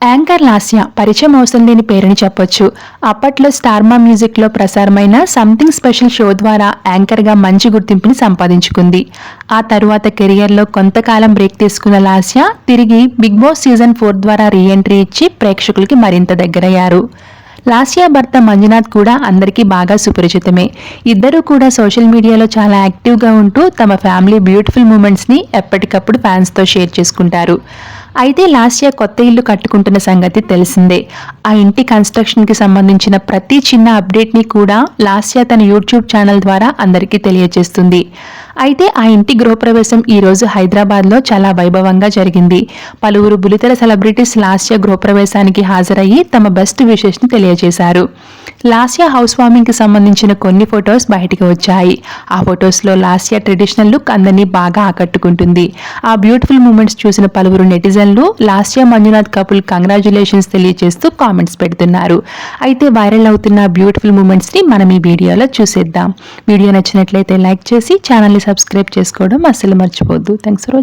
Anchor Lasya పరిచయం అవసరం లేని పేరుని చెప్పొచ్చు. అప్పట్లో స్టార్మా మ్యూజిక్లో ప్రసారమైన సంథింగ్ స్పెషల్ షో ద్వారా యాంకర్గా మంచి గుర్తింపుని సంపాదించుకుంది. ఆ తరువాత కెరియర్లో కొంతకాలం బ్రేక్ తీసుకున్న లాస్య తిరిగి బిగ్ బాస్ సీజన్ ఫోర్ ద్వారా రీఎంట్రీ ఇచ్చి ప్రేక్షకులకి మరింత దగ్గరయ్యారు. లాస్యా భర్త మంజునాథ్ కూడా అందరికీ బాగా సుపరిచితమే. ఇద్దరూ కూడా సోషల్ మీడియాలో చాలా యాక్టివ్గా ఉంటూ తమ ఫ్యామిలీ బ్యూటిఫుల్ మూమెంట్స్ని ఎప్పటికప్పుడు ఫ్యాన్స్తో షేర్ చేసుకుంటారు. అయితే లాస్యా కొత్త ఇల్లు కట్టుకుంటున్న సంగతి తెలిసిందే. ఆ ఇంటి కన్స్ట్రక్షన్కి సంబంధించిన ప్రతి చిన్న అప్డేట్ని కూడా లాస్యా తన యూట్యూబ్ ఛానల్ ద్వారా అందరికీ తెలియజేస్తుంది. అయితే ఆ ఇంటి గృహప్రవేశం ఈరోజు హైదరాబాద్లో చాలా వైభవంగా జరిగింది. పలువురు బులితెర సెలబ్రిటీస్ లాస్య గృహప్రవేశానికి హాజరయ్యి తమ బెస్ట్ విషెస్ని తెలియజేశారు. లాస్యా హౌస్ వార్మింగ్కి సంబంధించిన కొన్ని ఫొటోస్ బయటికి వచ్చాయి. ఆ ఫొటోస్లో లాస్యా ట్రెడిషనల్ లుక్ అందరినీ బాగా ఆకట్టుకుంటుంది. ఆ బ్యూటిఫుల్ మూమెంట్స్ చూసిన పలువురు నెటిజన్ నెటిజన్లు లాస్యా మంజునాథ్ కపుల్ కంగ్రాచులేషన్స్ తెలియజేస్తూ కామెంట్స్ పెడుతున్నారు. అయితే వైరల్ అవుతున్న బ్యూటిఫుల్ మూమెంట్స్ని మనం ఈ వీడియోలో చూసేద్దాం. వీడియో నచ్చినట్లయితే లైక్ చేసి ఛానల్ని సబ్స్క్రైబ్ చేసుకోవడం అస్సలు మర్చిపోద్దు థ్యాంక్స్ ఫర్